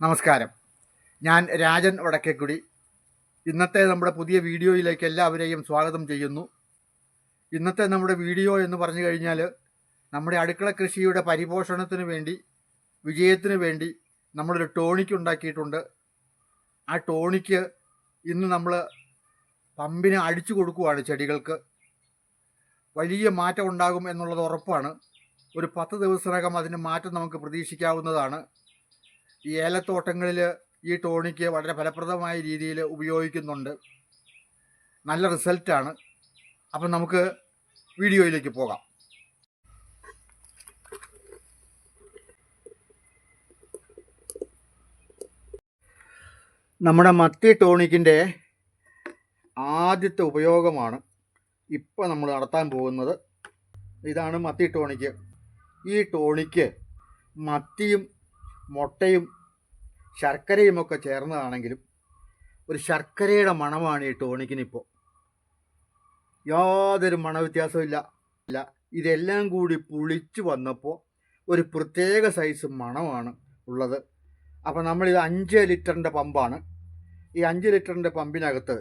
നമസ്കാരം. ഞാൻ രാജൻ വടക്കേക്കുടി. ഇന്നത്തെ നമ്മുടെ പുതിയ വീഡിയോയിലേക്ക് എല്ലാവരെയും സ്വാഗതം ചെയ്യുന്നു. ഇന്നത്തെ നമ്മുടെ വീഡിയോ എന്ന് പറഞ്ഞു കഴിഞ്ഞാൽ നമ്മുടെ അടുക്കള കൃഷിയുടെ പരിപോഷണത്തിന് വേണ്ടി വിജയത്തിന് വേണ്ടി നമ്മളൊരു ടോണിക്ക് ഉണ്ടാക്കിയിട്ടുണ്ട്. ആ ടോണിക്ക് ഇന്ന് നമ്മൾ പമ്പിന് അടിച്ചു കൊടുക്കുവാണ് ചെടികൾക്ക്. വലിയ മാറ്റം ഉണ്ടാകും എന്നുള്ളത് ഉറപ്പാണ്. ഒരു പത്ത് ദിവസത്തിനകം അതിന് മാറ്റം നമുക്ക് പ്രതീക്ഷിക്കാവുന്നതാണ്. ഈ ഏലത്തോട്ടങ്ങളിൽ ഈ ടോണിക്ക് വളരെ ഫലപ്രദമായ രീതിയിൽ ഉപയോഗിക്കുന്നുണ്ട്. നല്ല റിസൾട്ടാണ്. അപ്പം നമുക്ക് വീഡിയോയിലേക്ക് പോകാം. നമ്മുടെ മത്തി ടോണിക്കിന്റെ ആദ്യത്തെ ഉപയോഗമാണ് ഇപ്പോൾ നമ്മൾ നടത്താൻ പോകുന്നത്. ഇതാണ് മത്തി ടോണിക്ക്. ഈ ടോണിക്ക് മത്തിയും മുട്ടയും ശർക്കരയും ഒക്കെ ചേർന്നതാണെങ്കിലും ഒരു ശർക്കരയുടെ മണമാണ് ഈ ടോണിക്കിനിപ്പോൾ യാതൊരു മണവ്യത്യാസവും ഇല്ല. ഇല്ല. ഇതെല്ലാം കൂടി പുളിച്ച് വന്നപ്പോൾ ഒരു പ്രത്യേക സൈസ് മണമാണ് ഉള്ളത്. അപ്പോൾ നമ്മളിത് അഞ്ച് ലിറ്ററിന്റെ പമ്പാണ്. ഈ അഞ്ച് ലിറ്ററിന്റെ പമ്പിനകത്ത്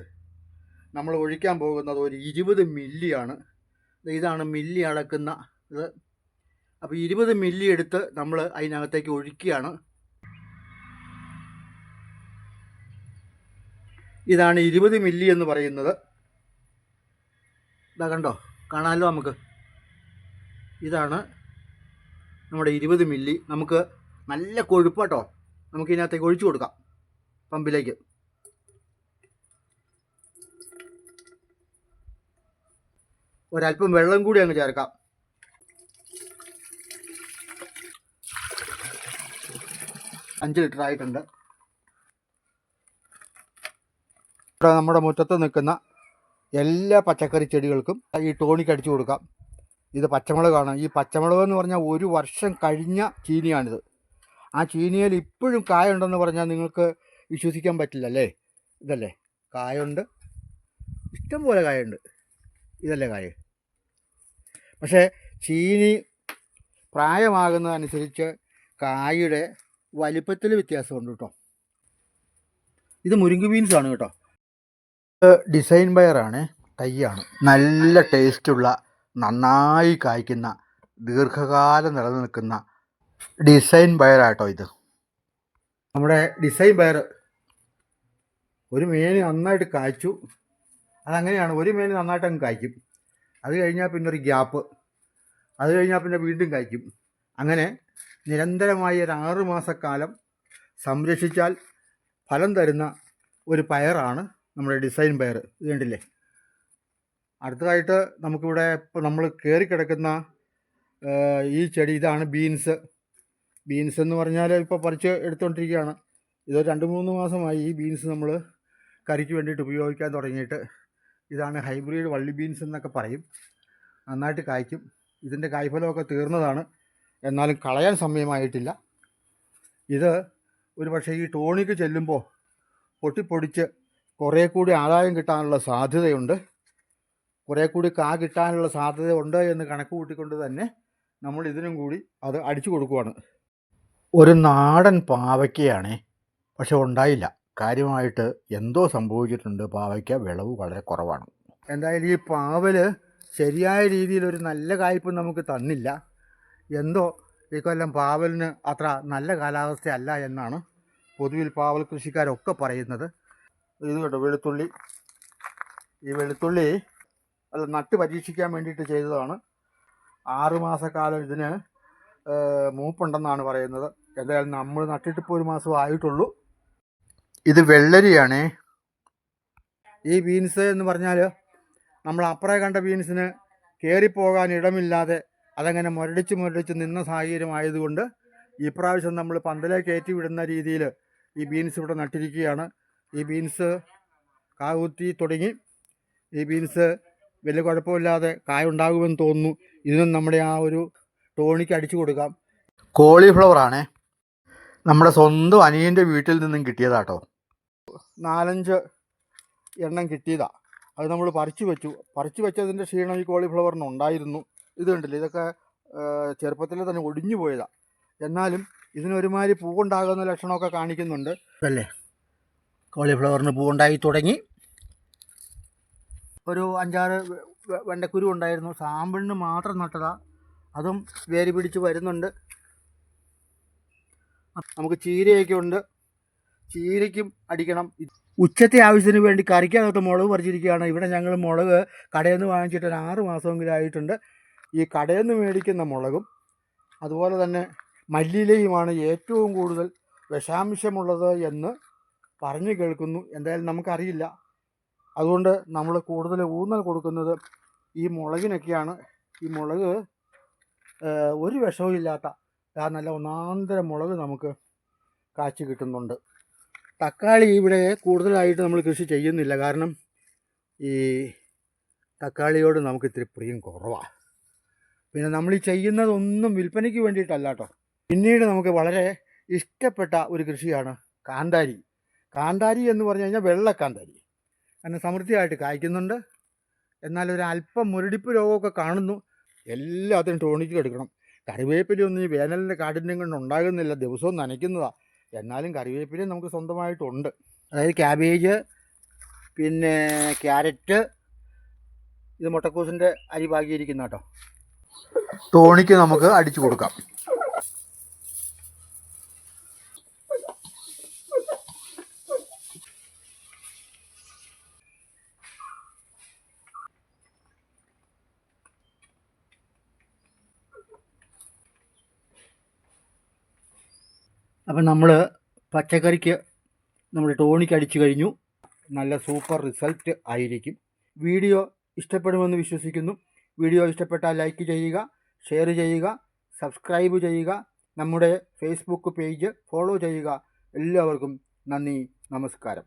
നമ്മൾ ഒഴിക്കാൻ പോകുന്നത് ഒരു ഇരുപത് മില്ലിയാണ്. ഇതാണ് മില്ലി അളക്കുന്ന ഇത് അപ്പോൾ ഇരുപത് മില്ലി എടുത്ത് നമ്മൾ അതിനകത്തേക്ക് ഒഴിക്കുകയാണ്. ഇതാണ് ഇരുപത് മില്ലി എന്ന് പറയുന്നത്. ഇതാ കണ്ടോ? കാണാമല്ലോ നമുക്ക്? ഇതാണ് നമ്മുടെ ഇരുപത് മില്ലി നമുക്ക് നല്ല കൊഴുപ്പാട്ടോ നമുക്ക് ഇതിനകത്തേക്ക് ഒഴിച്ചു കൊടുക്കാം പമ്പിലേക്ക്. ഒരല്പം വെള്ളം കൂടി അങ്ങ് ചേർക്കാം. അഞ്ച് ലിറ്റർ ആയിട്ടുണ്ട്. ഇവിടെ നമ്മുടെ മുറ്റത്ത് നിൽക്കുന്ന എല്ലാ പച്ചക്കറി ചെടികൾക്കും ഈ ടോണിക്ക് അടിച്ചു കൊടുക്കാം. ഇത് പച്ചമുളകാണ്. ഈ പച്ചമുളക് എന്ന് പറഞ്ഞാൽ ഒരു വർഷം കഴിഞ്ഞ ചീനിയാണിത്. ആ ചീനിയിൽ ഇപ്പോഴും കായുണ്ടെന്ന് പറഞ്ഞാൽ നിങ്ങൾക്ക് വിശ്വസിക്കാൻ പറ്റില്ല അല്ലേ? ഇതല്ലേ? കായുണ്ട്. ഇഷ്ടംപോലെ കായുണ്ട്. ഇതല്ലേ കായ? പക്ഷേ ചീനി പ്രായമാകുന്നതനുസരിച്ച് കായുടെ വലിപ്പത്തിൽ വ്യത്യാസമുണ്ട് കേട്ടോ. ഇത് മുരിങ്ങ ബീൻസ് ആണ് കേട്ടോ. ഡിസൈൻ ബയറാണ് തയ്യാണ്. നല്ല ടേസ്റ്റുള്ള നന്നായി കായ്ക്കുന്ന ദീർഘകാലം നിലനിൽക്കുന്ന ഡിസൈൻ ബയറാട്ടോ ഇത്. നമ്മുടെ ഡിസൈൻ ബയർ ഒരു മേന് നന്നായിട്ട് കായ്ച്ചു. അതങ്ങനെയാണ് ഒരു മേന് നന്നായിട്ട് അങ്ങ് കായ്ക്കും. അത് കഴിഞ്ഞാൽ പിന്നെ ഒരു ഗ്യാപ്പ് അത് കഴിഞ്ഞാൽ പിന്നെ വീണ്ടും കായ്ക്കും. അങ്ങനെ നിരന്തരമായി ഒരു ആറുമാസക്കാലം സംരക്ഷിച്ചാൽ ഫലം തരുന്ന ഒരു പയറാണ് നമ്മുടെ ഡിസൈൻ പയർ. ഇത് കണ്ടില്ലേ? അടുത്തതായിട്ട് നമുക്കിവിടെ ഇപ്പോൾ നമ്മൾ കയറി കിടക്കുന്ന ഈ ചെടി ഇതാണ് ബീൻസ്. ബീൻസ് എന്ന് പറഞ്ഞാൽ ഇപ്പോൾ പറിച്ച് എടുത്തുകൊണ്ടിരിക്കുകയാണ് ഇത് രണ്ട് മൂന്ന് മാസമായി ഈ ബീൻസ് നമ്മൾ കറിക്ക് വേണ്ടിയിട്ട് ഉപയോഗിക്കാൻ തുടങ്ങിയിട്ട് ഇതാണ് ഹൈബ്രിഡ് വള്ളി ബീൻസ് എന്നൊക്കെ പറയും. നന്നായിട്ട് കായ്ക്കും. ഇതിന്റെ കായ്ഫലമൊക്കെ തീർന്നതാണ്. എന്നാലും കളയാൻ സമയമായിട്ടില്ല. ഇത് ഒരു പക്ഷേ ഈ ടോണിക്ക് ചെല്ലുമ്പോൾ പൊട്ടിപ്പൊടിച്ച് കുറേ കൂടി ആദായം കിട്ടാനുള്ള സാധ്യതയുണ്ട്. കുറേ കൂടി കാ കിട്ടാനുള്ള സാധ്യത ഉണ്ട് എന്ന് കണക്ക് കൂട്ടിക്കൊണ്ട് തന്നെ നമ്മൾ ഇതിനും കൂടി അത് അടിച്ചു കൊടുക്കുവാണ്. ഒരു നാടൻ പാവയ്ക്കയാണേ പക്ഷെ ഉണ്ടായില്ല. കാര്യമായിട്ട് എന്തോ സംഭവിച്ചിട്ടുണ്ട്. പാവയ്ക്ക വിളവ് വളരെ കുറവാണ്. എന്തായാലും ഈ പാവൽ ശരിയായ രീതിയിൽ ഒരു നല്ല കായ്പ് നമുക്ക് തന്നില്ല. എന്തോ ഈ കൊല്ലം പാവലിന് അത്ര നല്ല കാലാവസ്ഥയല്ല എന്നാണ് പൊതുവിൽ പാവൽ കൃഷിക്കാരൊക്കെ പറയുന്നത്. ഇത് കേട്ടോ വെളുത്തുള്ളി. ഈ വെളുത്തുള്ളി അല്ല നട്ട് പരീക്ഷിക്കാൻ വേണ്ടിയിട്ട് ചെയ്തതാണ്. ആറുമാസക്കാലം ഇതിന് മൂപ്പുണ്ടെന്നാണ് പറയുന്നത്. എന്തായാലും നമ്മൾ നട്ടിട്ട് നട്ടിട്ടിപ്പോൾ ഒരു മാസം ആയിട്ടുള്ളൂ. ഇത് വെള്ളരിയാണേ. ഈ ബീൻസ് എന്ന് പറഞ്ഞാൽ നമ്മൾ അപ്പുറേ കണ്ട ബീൻസിന് കയറിപ്പോകാൻ ഇടമില്ലാതെ അതങ്ങനെ മുരടിച്ച് മുരടിച്ച് നിന്ന സാഹചര്യം ആയതുകൊണ്ട് ഈ പ്രാവശ്യം നമ്മൾ പന്തലെ കയറ്റി വിടുന്ന രീതിയിൽ ഈ ബീൻസ് ഇവിടെ നട്ടിരിക്കുകയാണ്. ഈ ബീൻസ് കാകുത്തി തുടങ്ങി. ഈ ബീൻസ് വലിയ കുഴപ്പമില്ലാതെ കായ ഉണ്ടാകുമെന്ന് തോന്നുന്നു. ഇതിനും നമ്മുടെ ആ ഒരു ടോണിക്ക് അടിച്ചു കൊടുക്കാം. കോളിഫ്ലവർ ആണേ. നമ്മുടെ സ്വന്തം അനിയന്റെ വീട്ടിൽ നിന്നും കിട്ടിയതാട്ടോ. നാലഞ്ച് എണ്ണം കിട്ടിയതാണ് അത് നമ്മൾ പറിച്ചു വെച്ചു. പറിച്ചു വെച്ചതിന്റെ ക്ഷീണം ഈ കോളിഫ്ലവറിന് ഉണ്ടായിരുന്നു. ഇത് കണ്ടില്ല ഇതൊക്കെ ചെറുപ്പത്തിൽ തന്നെ ഒടിഞ്ഞു പോയതാ. എന്നാലും ഇതിനൊരുമാതിരി പൂവുണ്ടാകുന്ന ലക്ഷണമൊക്കെ കാണിക്കുന്നുണ്ട്. അല്ലേ? കോളിഫ്ലവറിന് പൂവുണ്ടായി തുടങ്ങി. ഒരു അഞ്ചാറ് വെണ്ടക്കുരു ഉണ്ടായിരുന്നു. സാമ്പിളിന് മാത്രം നട്ടതാ. അതും വേരി പിടിച്ച് വരുന്നുണ്ട്. നമുക്ക് ചീരയൊക്കെ ഉണ്ട്. ചീരയ്ക്കും അടിക്കണം. ഉച്ചത്തെ ആവശ്യത്തിന് വേണ്ടി കറിക്കകത്ത് മുളക് പറിച്ചിരിക്കുകയാണ്. ഇവിടെ ഞങ്ങൾ മുളക് കടയിൽ നിന്ന് വാങ്ങിച്ചിട്ട് ഒരു ആറ് മാസമെങ്കിലും ആയിട്ടുണ്ട്. ഈ കടയിൽ നിന്ന് മേടിക്കുന്ന മുളകും അതുപോലെ തന്നെ മല്ലിയിലയുമാണ് ഏറ്റവും കൂടുതൽ വിഷാംശമുള്ളത് എന്ന് പറഞ്ഞു കേൾക്കുന്നു. എന്തായാലും നമുക്കറിയില്ല. അതുകൊണ്ട് നമ്മൾ കൂടുതൽ ഊന്നൽ കൊടുക്കുന്നത് ഈ മുളകിനൊക്കെയാണ്. ഈ മുളക് ഒരു വിഷവും ഇല്ലാത്ത ആ നല്ല ഒന്നാന്തര മുളക് നമുക്ക് കാച്ചി കിട്ടുന്നുണ്ട്. തക്കാളി ഇവിടെ കൂടുതലായിട്ട് നമ്മൾ കൃഷി ചെയ്യുന്നില്ല. കാരണം ഈ തക്കാളിയോട് നമുക്ക് ഇത്തിരി പ്രിയം കുറവാണ് പിന്നെ നമ്മൾ ഈ ചെയ്യുന്നതൊന്നും വിൽപ്പനയ്ക്ക് വേണ്ടിയിട്ടല്ല കേട്ടോ പിന്നീട് നമുക്ക് വളരെ ഇഷ്ടപ്പെട്ട ഒരു കൃഷിയാണ് കാന്താരി. കാന്താരി എന്ന് പറഞ്ഞു കഴിഞ്ഞാൽ വെള്ളക്കാന്താരി. കാരണം സമൃദ്ധിയായിട്ട് കായ്ക്കുന്നുണ്ട്. എന്നാൽ ഒരു അല്പം മുരടിപ്പ് രോഗമൊക്കെ കാണുന്നു. എല്ലാത്തിനും ടോണിക്ക് എടുക്കണം. കറിവേപ്പിലൊന്നും ഈ വേനലിന്റെ കാഠിന്യം കൊണ്ട് ഉണ്ടാകുന്നില്ല. ദിവസവും നനയ്ക്കുന്നതാണ് എന്നാലും കറിവേപ്പില നമുക്ക് സ്വന്തമായിട്ടുണ്ട്. അതായത് ക്യാബേജ് പിന്നെ ക്യാരറ്റ് ഇത് മുട്ടക്കൂസിന്റെ അരി പാകിയിരിക്കുന്ന കേട്ടോ. ടോണിക്ക് നമുക്ക് അടിച്ചു കൊടുക്കാം. അപ്പം നമ്മൾ പച്ചക്കറിക്ക് നമ്മൾ ടോണിക്ക് അടിച്ചു കഴിഞ്ഞു. നല്ല സൂപ്പർ റിസൾട്ട് ആയിരിക്കും. വീഡിയോ ഇഷ്ടപ്പെടുമെന്ന് വിശ്വസിക്കുന്നു. വീഡിയോ ഇഷ്ടപ്പെട്ടാൽ ലൈക്ക് ചെയ്യുക ഷെയർ ചെയ്യുക സബ്സ്ക്രൈബ് ചെയ്യുക നമ്മുടെ ഫേസ്ബുക്ക് പേജ് ഫോളോ ചെയ്യുക. എല്ലാവർക്കും നന്ദി നമസ്കാരം.